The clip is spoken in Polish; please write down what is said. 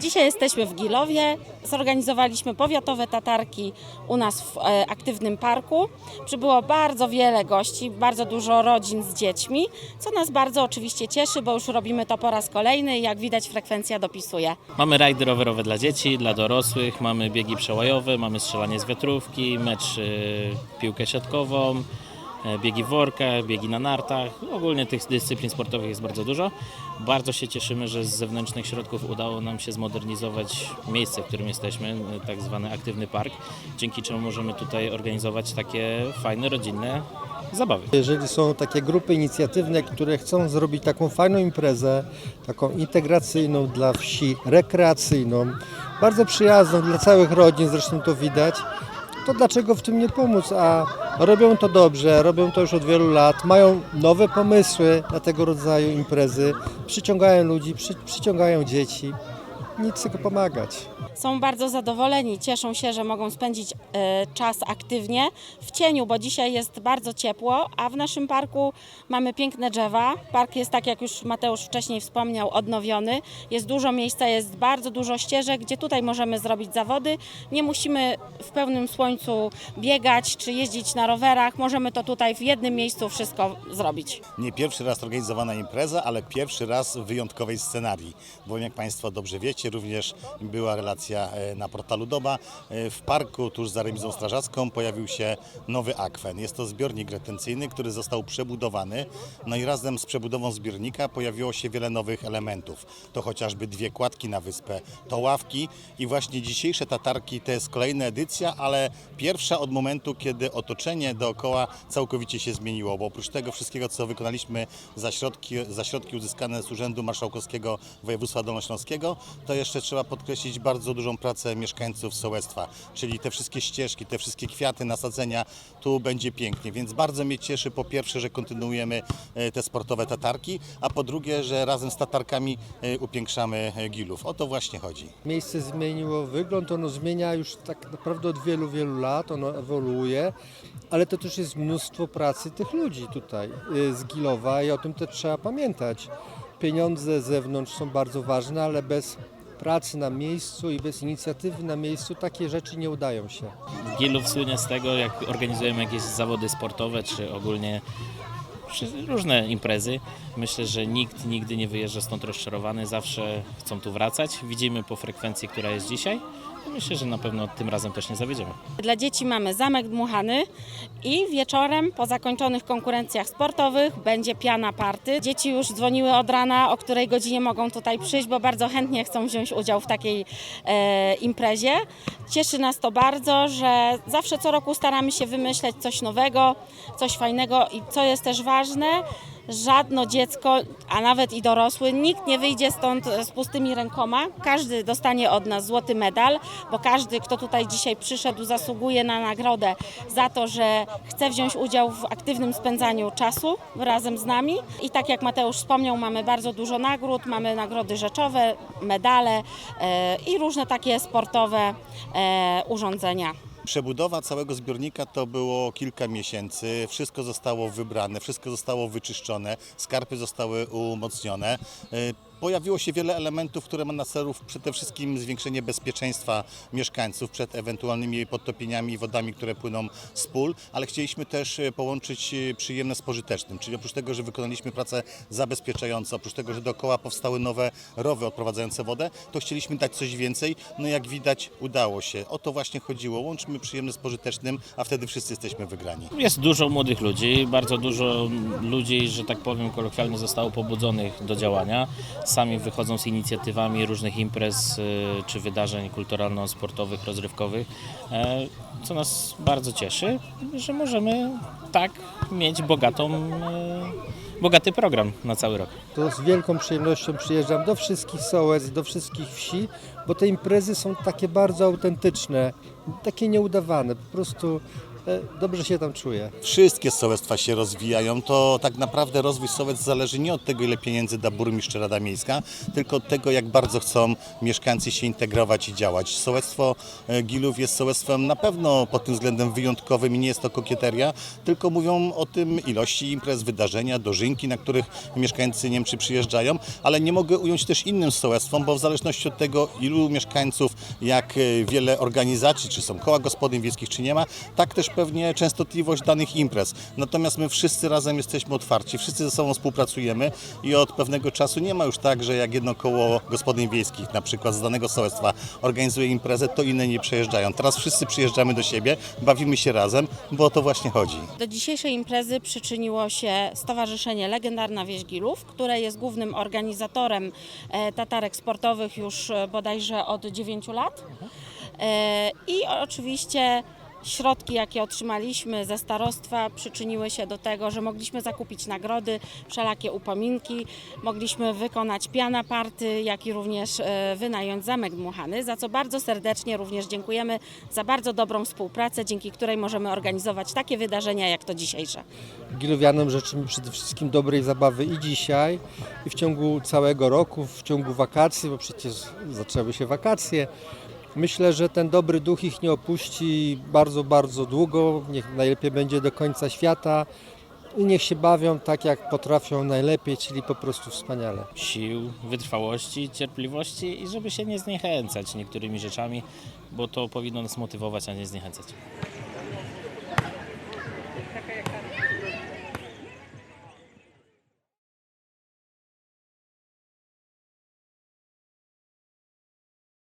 Dzisiaj jesteśmy w Gilowie. Zorganizowaliśmy powiatowe tatarki u nas w e, aktywnym parku. Przybyło bardzo wiele gości, bardzo dużo rodzin z dziećmi, co nas bardzo oczywiście cieszy, bo już robimy to po raz kolejny i jak widać frekwencja dopisuje. Mamy rajdy rowerowe dla dzieci, dla dorosłych, mamy biegi przełajowe, mamy strzelanie z wiatrówki, mecz y, piłkę siatkową, biegi w workach, biegi na nartach. Ogólnie tych dyscyplin sportowych jest bardzo dużo. Bardzo się cieszymy, że z zewnętrznych środków udało nam się zmodernizować miejsce, w którym jesteśmy, e, tak zwany aktywny park, dzięki czemu możemy tutaj organizować takie fajne, rodzinne zabawy. Jeżeli są takie grupy inicjatywne, które chcą zrobić taką fajną imprezę, taką integracyjną dla wsi, rekreacyjną, bardzo przyjazną dla całych rodzin, zresztą to widać, to dlaczego w tym nie pomóc? A robią to dobrze, robią to już od wielu lat, mają nowe pomysły na tego rodzaju imprezy, przyciągają ludzi, przy, przyciągają dzieci. Nic tylko pomagać. Są bardzo zadowoleni, cieszą się, że mogą spędzić e, czas aktywnie w cieniu, bo dzisiaj jest bardzo ciepło, a w naszym parku mamy piękne drzewa. Park jest, tak jak już Mateusz wcześniej wspomniał, odnowiony. Jest dużo miejsca, jest bardzo dużo ścieżek, gdzie tutaj możemy zrobić zawody. Nie musimy w pełnym słońcu biegać czy jeździć na rowerach. Możemy to tutaj w jednym miejscu wszystko zrobić. Nie pierwszy raz organizowana impreza, ale pierwszy raz w wyjątkowej scenarii. Bowiem jak Państwo dobrze wiecie, również była relacja e, na portalu Doba. E, W parku tuż za remizą strażacką pojawił się nowy akwen. Jest to zbiornik retencyjny, który został przebudowany. No i razem z przebudową zbiornika pojawiło się wiele nowych elementów. To chociażby dwie kładki na wyspę, to ławki i właśnie dzisiejsze tatarki to jest kolejna edycja, ale pierwsza od momentu, kiedy otoczenie dookoła całkowicie się zmieniło, bo oprócz tego wszystkiego, co wykonaliśmy za środki, za środki uzyskane z Urzędu Marszałkowskiego Województwa Dolnośląskiego, to jeszcze trzeba podkreślić bardzo dużą pracę mieszkańców sołectwa, czyli te wszystkie ścieżki, te wszystkie kwiaty, nasadzenia, tu będzie pięknie, więc bardzo mnie cieszy po pierwsze, że kontynuujemy e, te sportowe tatarki, a po drugie, że razem z tatarkami e, upiększamy e, Gilów. O to właśnie chodzi. Miejsce zmieniło wygląd, ono zmienia już tak naprawdę od wielu, wielu lat, ono ewoluuje, ale to też jest mnóstwo pracy tych ludzi tutaj z Gilowa i o tym też trzeba pamiętać. Pieniądze z zewnątrz są bardzo ważne, ale bez pracy na miejscu i bez inicjatywy na miejscu takie rzeczy nie udają się. Gilów słynie z tego, jak organizujemy jakieś zawody sportowe, czy ogólnie różne imprezy. Myślę, że nikt nigdy nie wyjeżdża stąd rozczarowany, zawsze chcą tu wracać. Widzimy po frekwencji, która jest dzisiaj. Myślę, że na pewno tym razem też nie zawiedziemy. Dla dzieci mamy zamek dmuchany i wieczorem po zakończonych konkurencjach sportowych będzie piana party. Dzieci już dzwoniły od rana, o której godzinie mogą tutaj przyjść, bo bardzo chętnie chcą wziąć udział w takiej e, imprezie. Cieszy nas to bardzo, że zawsze co roku staramy się wymyśleć coś nowego, coś fajnego i co jest też ważne, żadne dziecko, a nawet i dorosły, nikt nie wyjdzie stąd z pustymi rękoma. Każdy dostanie od nas złoty medal, bo każdy, kto tutaj dzisiaj przyszedł, zasługuje na nagrodę za to, że chce wziąć udział w aktywnym spędzaniu czasu razem z nami. I tak jak Mateusz wspomniał, mamy bardzo dużo nagród, mamy nagrody rzeczowe, medale e, i różne takie sportowe e, urządzenia. Przebudowa całego zbiornika to było kilka miesięcy. Wszystko zostało wybrane, wszystko zostało wyczyszczone, skarpy zostały umocnione. Pojawiło się wiele elementów, które ma na celu przede wszystkim zwiększenie bezpieczeństwa mieszkańców przed ewentualnymi podtopieniami i wodami, które płyną z pól, ale chcieliśmy też y, połączyć y, przyjemne z pożytecznym, czyli oprócz tego, że wykonaliśmy pracę zabezpieczającą, oprócz tego, że dookoła powstały nowe rowy odprowadzające wodę, to chcieliśmy dać coś więcej. No jak widać udało się. O to właśnie chodziło. Łączmy przyjemne z pożytecznym, a wtedy wszyscy jesteśmy wygrani. Jest dużo młodych ludzi, bardzo dużo ludzi, że tak powiem kolokwialnie zostało pobudzonych do działania. Sami wychodzą z inicjatywami różnych imprez y, czy wydarzeń kulturalno-sportowych, rozrywkowych, e, co nas bardzo cieszy, że możemy tak mieć bogatą, e, bogaty program na cały rok. To z wielką przyjemnością przyjeżdżam do wszystkich sołec, do wszystkich wsi, bo te imprezy są takie bardzo autentyczne, takie nieudawane. Po prostu dobrze się tam czuję. Wszystkie sołectwa się rozwijają. To tak naprawdę rozwój sołectw zależy nie od tego, ile pieniędzy da burmistrz Rada Miejska, tylko od tego, jak bardzo chcą mieszkańcy się integrować i działać. Sołectwo e, Gilów jest sołectwem na pewno pod tym względem wyjątkowym i nie jest to kokieteria, tylko mówią o tym ilości imprez, wydarzenia, dożynki, na których mieszkańcy Niemczy przyjeżdżają, ale nie mogę ująć też innym sołectwom, bo w zależności od tego, ilu mieszkańców, jak e, wiele organizacji, czy są koła gospodyń wiejskich, czy nie ma, tak też pewnie częstotliwość danych imprez. Natomiast my wszyscy razem jesteśmy otwarci, wszyscy ze sobą współpracujemy i od pewnego czasu nie ma już tak, że jak jedno koło gospodyń wiejskich, na przykład z danego sołectwa organizuje imprezę, to inne nie przyjeżdżają. Teraz wszyscy przyjeżdżamy do siebie, bawimy się razem, bo o to właśnie chodzi. Do dzisiejszej imprezy przyczyniło się Stowarzyszenie Legendarna Wieś Gilów, które jest głównym organizatorem e, tatarek sportowych już e, bodajże od 9 lat. E, I oczywiście środki, jakie otrzymaliśmy ze starostwa, przyczyniły się do tego, że mogliśmy zakupić nagrody, wszelakie upominki, mogliśmy wykonać piana party, jak i również e, wynająć zamek dmuchany, za co bardzo serdecznie również dziękujemy za bardzo dobrą współpracę, dzięki której możemy organizować takie wydarzenia jak to dzisiejsze. Gilowianom życzymy przede wszystkim dobrej zabawy i dzisiaj, i w ciągu całego roku, w ciągu wakacji, bo przecież zaczęły się wakacje. Myślę, że ten dobry duch ich nie opuści bardzo, bardzo długo. Niech najlepiej będzie do końca świata i niech się bawią tak, jak potrafią najlepiej, czyli po prostu wspaniale. Sił, wytrwałości, cierpliwości i żeby się nie zniechęcać niektórymi rzeczami, bo to powinno nas motywować, a nie zniechęcać.